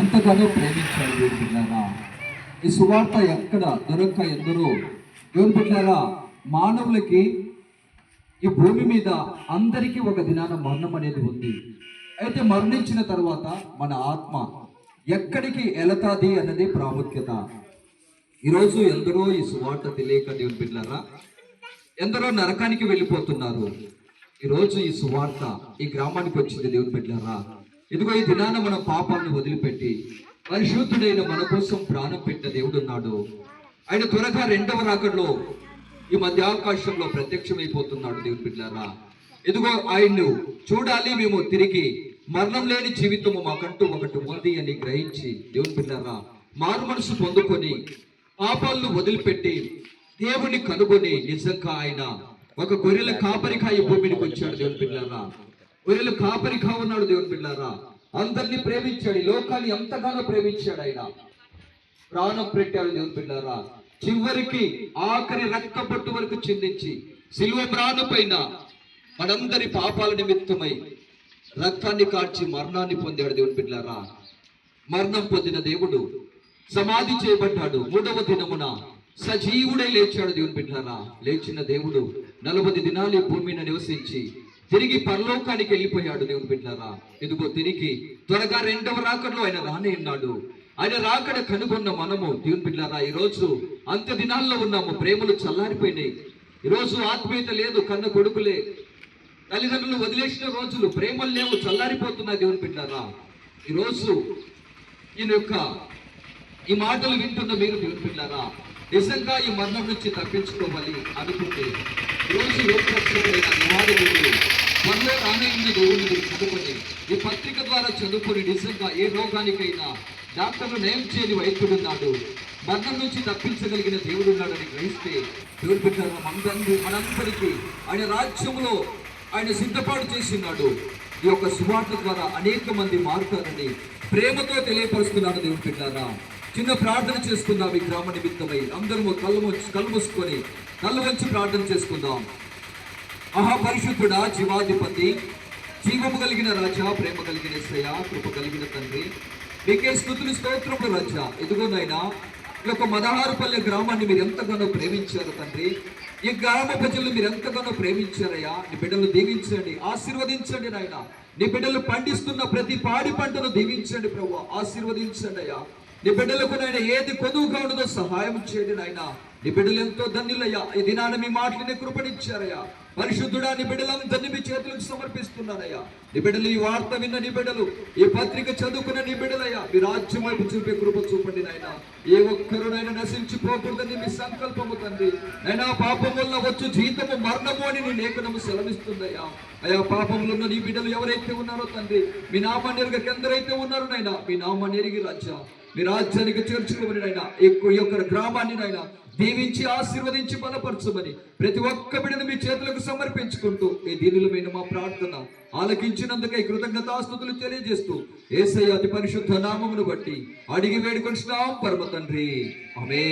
ఎంతగానో ప్రేమించాడు దేవుని బిడ్డారా. ఈ సువార్త ఎక్కడ దొరక్క ఎందరో. దేవుని బిడ్డారా మానవులకి ఈ భూమి మీద అందరికీ ఒక దినాన మరణం అనేది ఉంది. అయితే మరణించిన తర్వాత మన ఆత్మ ఎక్కడికి వెళతాది అన్నది ప్రాముఖ్యత. ఈరోజు ఎందరో ఈ సువార్త తెలియక దేవుని బిడ్డారా ఎందరో నరకానికి వెళ్ళిపోతున్నారు. ఈరోజు ఈ సువార్త ఈ గ్రామానికి వచ్చింది దేవుని బిడ్డారా. ఇదిగో ఈ దినాన మన పాపాలను వదిలిపెట్టి పరిశుద్ధుడైన మన కోసం ప్రాణం పెట్టిన దేవుడు ఉన్నాడు. ఆయన త్వరగా రెండవ రాకడలో ఈ మధ్య ఆకాశంలో ప్రత్యక్షమైపోతున్నాడు దేవుని బిడ్డారా ఇదిగో ఆయన్ను చూడాలి మేము తిరిగి మరణం లేని జీవితము మాకంటూ ఒకటి ఉంది అని గ్రహించి దేవుని బిడ్డారా మారు మనసు పొందుకొని పాపాలను వదిలిపెట్టి దేవుని కనుగొని నిజంగా ఆయన ఒక గొర్రెల కాపరికాయ భూమికి వచ్చాడు దేవుని పిల్లారా ఒకవేళ కాపరిగా ఉన్నాడు దేవుని పిల్లారా అందరినీ ప్రేమించాడు ఈ లోకాన్ని ఎంతగానో ప్రేమించాడు ఆయన. ప్రాణం పెట్టాడు దేవుని పిల్లారా చివరికి ఆఖరి రక్తపట్టు వరకు చిందించి సిలువ ప్రాణం పైన మనందరి పాపాల నిమిత్తమై రక్తాన్ని కార్చి మరణాన్ని పొందాడు దేవుని పిల్లారా మరణం పొందిన దేవుడు సమాధి చేయబడ్డాడు. మూడవ దినమున సజీవుడై లేచాడు దేవుని బిడ్డారా లేచిన దేవుడు నలభై దినాలు భూమిని నివసించి తిరిగి పరలోకానికి వెళ్ళిపోయాడు దేవుని బిడ్డారా ఇదిగో తిరిగి త్వరగా రెండవ రాకడలో ఆయన రానే ఉన్నాడు. ఆయన రాకడ కనుగొన్న మనము దేవుని బిడ్డారా ఈ రోజు అంత దినాల్లో ఉన్నాము. ప్రేమలు చల్లారిపోయినాయి. ఈ రోజు ఆత్మీయత లేదు కన్న కొడుకులే. తల్లిదండ్రులు వదిలేసిన రోజులు ప్రేమలు లేవు చల్లారిపోతున్నాయి దేవుని బిడ్డారా ఈ రోజు ఈయన యొక్క ఈ మాటలు వింటున్న మీరు దేవుని బిడ్డారా నిజంగా ఈ మరణం నుంచి తప్పించుకోవాలి అనుకుంటే రోజు లోకరక్షణ నివారణుడు మనలో రానైన దేవుని మీరు చదువుకొని ఈ పత్రిక ద్వారా చదువుకొని నిజంగా ఏ రోగానికైనా డాక్టర్లు నయం చేయని వైద్యుడున్నాడు. మరణం నుంచి తప్పించగలిగిన దేవుడు ఉన్నాడని గ్రహిస్తే దేవుడు పెట్టారు మనందరి మనందరికీ ఆయన రాజ్యంలో ఆయన సిద్ధపాటు చేసినాడు. ఈ యొక్క సువార్త ద్వారా అనేక మంది మారుతారని ప్రేమతో తెలియపరుస్తున్నాడు దేవుడు పెట్టారా చిన్న ప్రార్థన చేసుకుందాం ఈ గ్రామ నిమిత్తమై. అందరము కళ్ళు కళ్ళు మూసుకొని కళ్ళు వంచి ప్రార్థన చేసుకుందాం. మహాపరిశుద్ధుడా జీవాధిపతి జీవము కలిగిన రాజా ప్రేమ కలిగిన ఎస్సయ్య కృప కలిగిన తండ్రి. మీకే స్థుతులు స్తోత్రములు రాజా. ఎదుగునైనా ఈ యొక్క మదహారుపల్లె గ్రామాన్ని మీరు ఎంతగానో ప్రేమించారు తండ్రి. ఈ గ్రామ ప్రజలు మీరు ఎంతగానో ప్రేమించారయ్యా. నీ బిడ్డలు దీవించండి ఆశీర్వదించండి నాయన. నీ బిడ్డలు పండిస్తున్న ప్రతి పాడి పంటను దీవించండి ప్రభు ఆశీర్వదించండి అయ్యా. నీ బిడ్డలకు నాయన ఏది కొదువుగా ఉండదో సహాయం చేయండి నాయన. నీ బిడ్డలు ఎంతో ధన్యులయ్యా. ఈ దినాన మీ మాటలని కృపణించారయ్యా పరిశుద్ధుడా నీ బిడ్డలందరినీ మీ చేతులకు సమర్పిస్తున్నానయ్యా. నీ బిడ్డలు ఈ వార్త విన్న నీ బిడ్డలు ఈ పత్రిక చదువుకున్న నీ బిడ్డలయ్యా మీ రాజ్యం వైపు చూపే కృప చూపండి నాయన. ఏ ఒక్కరునైనా నశించిపోకూడదని మీ సంకల్పము తండ్రి. నైనా పాపం వల్ల వచ్చు జీతము మరణము అని నీ లేఖనము సెలవిస్తుందయ్యా. అయా పాపంలో ఉన్న నీ బిడ్డలు ఎవరైతే ఉన్నారో తండ్రి మీ నామాన్ని ఎరుగ ఎందరైతే ఉన్నారో నైనా మీ నామాన్ని ఎరిగి రాజ్యా. మీ రాజ్యానికి చేర్చుకోమని ఆయన ఈ యొక్క గ్రామాన్ని ఆయన దీవించి ఆశీర్వదించి బలపరచమని ప్రతి ఒక్క బిడ్డను మీ చేతులకు సమర్పించుకుంటూ ఈ దీనిలమైన మా ప్రార్థన ఆలకించినందుకై కృతజ్ఞతాస్తుతులు తెలియజేస్తూ ఏసయ్య అతి పరిశుద్ధ నామమును బట్టి అడిగి వేడుకొచ్చినాం పరమ తండ్రి. అమే